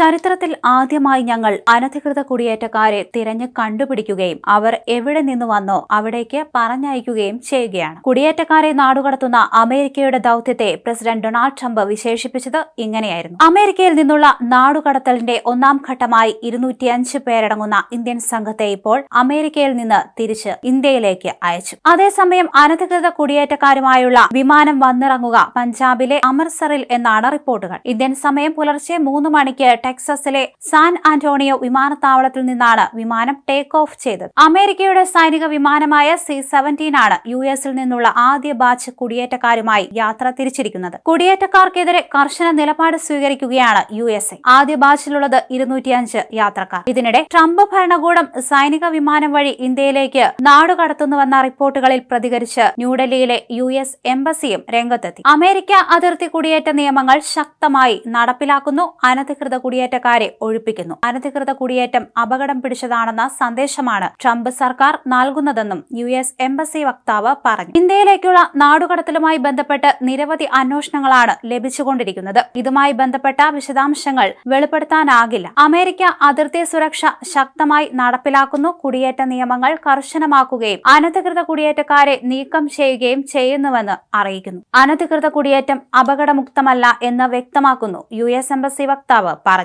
ചരിത്രത്തിൽ ആദ്യമായി ഞങ്ങൾ അനധികൃത കുടിയേറ്റക്കാരെ തിരഞ്ഞു കണ്ടുപിടിക്കുകയും അവർ എവിടെ നിന്ന് വന്നോ അവിടേക്ക് പറഞ്ഞയക്കുകയും ചെയ്യുകയാണ്. കുടിയേറ്റക്കാരെ നാടുകടത്തുന്ന അമേരിക്കയുടെ ദൗത്യത്തെ പ്രസിഡന്റ് ഡൊണാൾഡ് ട്രംപ് വിശേഷിപ്പിച്ചത് ഇങ്ങനെയായിരുന്നു. അമേരിക്കയിൽ നിന്നുള്ള നാടുകടത്തലിന്റെ ഒന്നാം ഘട്ടമായി ഇരുന്നൂറ്റിയഞ്ച് പേരടങ്ങുന്ന ഇന്ത്യൻ സംഘത്തെ ഇപ്പോൾ അമേരിക്കയിൽ നിന്ന് തിരിച്ച് ഇന്ത്യയിലേക്ക് അയച്ചു. അതേസമയം അനധികൃത കുടിയേറ്റക്കാരുമായുള്ള വിമാനം വന്നിറങ്ങുക പഞ്ചാബിലെ അമൃത്സറിൽ എന്നാണ് റിപ്പോർട്ടുകൾ. ഇന്ത്യൻ സമയം പുലർച്ചെ മൂന്ന് മണിക്ക് ടെക്സസിലെ സാൻ ആന്റോണിയോ വിമാനത്താവളത്തിൽ നിന്നാണ് വിമാനം ടേക്ക് ഓഫ് ചെയ്തത്. അമേരിക്കയുടെ സൈനിക വിമാനമായ സി സെവന്റീൻ ആണ് യു എസിൽ നിന്നുള്ള ആദ്യ ബാച്ച് കുടിയേറ്റക്കാരുമായി യാത്ര തിരിച്ചിരിക്കുന്നത്. കുടിയേറ്റക്കാർക്കെതിരെ കർശന നിലപാട് സ്വീകരിക്കുകയാണ് യു എസ് എ. ആദ്യ ബാച്ചിലുള്ളത് ഇരുന്നൂറ്റിയഞ്ച് യാത്രക്കാർ. ഇതിനിടെ ട്രംപ് ഭരണകൂടം സൈനിക വിമാനം വഴി ഇന്ത്യയിലേക്ക് നാടുകടത്തുന്നുവെന്ന റിപ്പോർട്ടുകളിൽ പ്രതികരിച്ച് ന്യൂഡൽഹിയിലെ യു എസ് എംബസിയും രംഗത്തെത്തി. അമേരിക്ക അതിർത്തി കുടിയേറ്റ നിയമങ്ങൾ ശക്തമായി നടപ്പിലാക്കുന്നു. അനധികൃത കുടിയേറ്റക്കാരെ ഒഴിപ്പിക്കുന്നു. അനധികൃത കുടിയേറ്റം അപകടം പിടിച്ചതാണെന്ന സന്ദേശമാണ് ട്രംപ് സർക്കാർ നൽകുന്നതെന്നും യു എസ് എംബസി വക്താവ് പറഞ്ഞു. ഇന്ത്യയിലേക്കുള്ള നാടുകടത്തലുമായി ബന്ധപ്പെട്ട് നിരവധി അന്വേഷണങ്ങളാണ് ലഭിച്ചുകൊണ്ടിരിക്കുന്നത്. ഇതുമായി ബന്ധപ്പെട്ട വിശദാംശങ്ങൾ വെളിപ്പെടുത്താനാകില്ല. അമേരിക്ക അതിർത്തി സുരക്ഷ ശക്തമായി നടപ്പിലാക്കുന്നു. കുടിയേറ്റ നിയമങ്ങൾ കർശനമാക്കുകയും അനധികൃത കുടിയേറ്റക്കാരെ നീക്കം ചെയ്യുകയും ചെയ്യുന്നുവെന്ന് അറിയിക്കുന്നു. അനധികൃത കുടിയേറ്റം അപകടമുക്തമല്ല എന്ന് വ്യക്തമാക്കുന്നു യു എസ് എംബസി വക്താവ് പറഞ്ഞു.